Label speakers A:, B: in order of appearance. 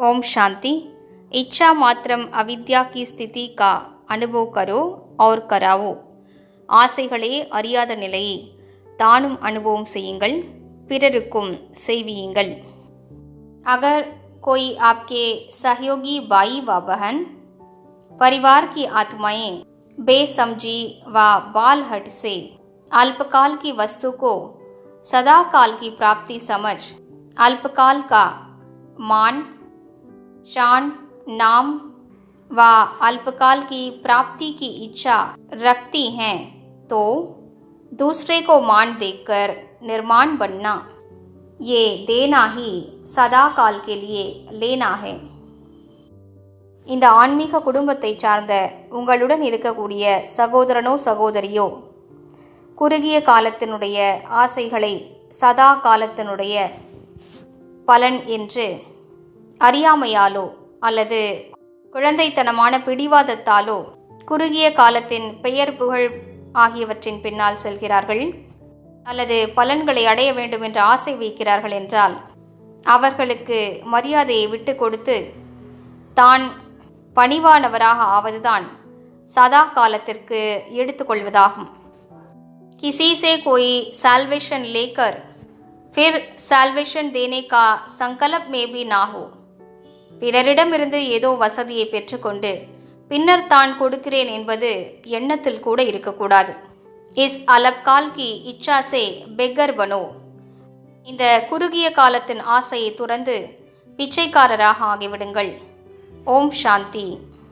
A: ओम शांति इच्छा मात्रम अविद्या की स्थिति का अनुभव करो और कराओ ஆசைகளே அறியாத நிலையை தானும் அனுபவம் செய்யுங்கள் பிறருக்கும் செய்வியுங்கள் अगर कोई आपके सहयोगी भाई व बहन परिवार की आत्माएं बेसमझी व बाल हट से अल्पकाल की वस्तु को सदा काल की प्राप्ति समझ अल्पकाल का मान शान नाम व अल्पकाल की प्राप्ति की इच्छा रखती हैं तो दूसरे को मान देखकर निर्माण बनना ये देना ही सदा काल के लिए लेना है இந்த ஆன்மீக குடும்பத்தை சார்ந்த உங்களுடன் இருக்கக்கூடிய சகோதரனோ சகோதரியோ குறுகிய காலத்தினுடைய ஆசைகளை சதா காலத்தினுடைய பலன் என்று அறியாமையாலோ அல்லது குழந்தைத்தனமான பிடிவாதத்தாலோ குறுகிய காலத்தின் பெயர் புகழ் ஆகியவற்றின் பின்னால் செல்கிறார்கள் அல்லது பலன்களை அடைய வேண்டும் என்ற ஆசை வைக்கிறார்கள் என்றால் அவர்களுக்கு மரியாதையை விட்டு கொடுத்து தான் பணிவானவராக ஆவதுதான் சதா காலத்திற்கு எடுத்துக்கொள்வதாகும் किसी से कोई साल्वेशन लेकर फिर साल्वेशन देने का संकल्प में भी ना हो பிறரிடமிருந்து ஏதோ வசதியை பெற்றுக்கொண்டு பின்னர் தான் கொடுக்கிறேன் என்பது எண்ணத்தில் கூட இருக்கக்கூடாது. இஸ் அலப்கால் கி இச்சாசே பெக்கர் பனோ இந்த குறுகிய காலத்தின் ஆசையை துறந்து பிச்சைக்காரராக ஆகிவிடுங்கள். ஓம் சாந்தி.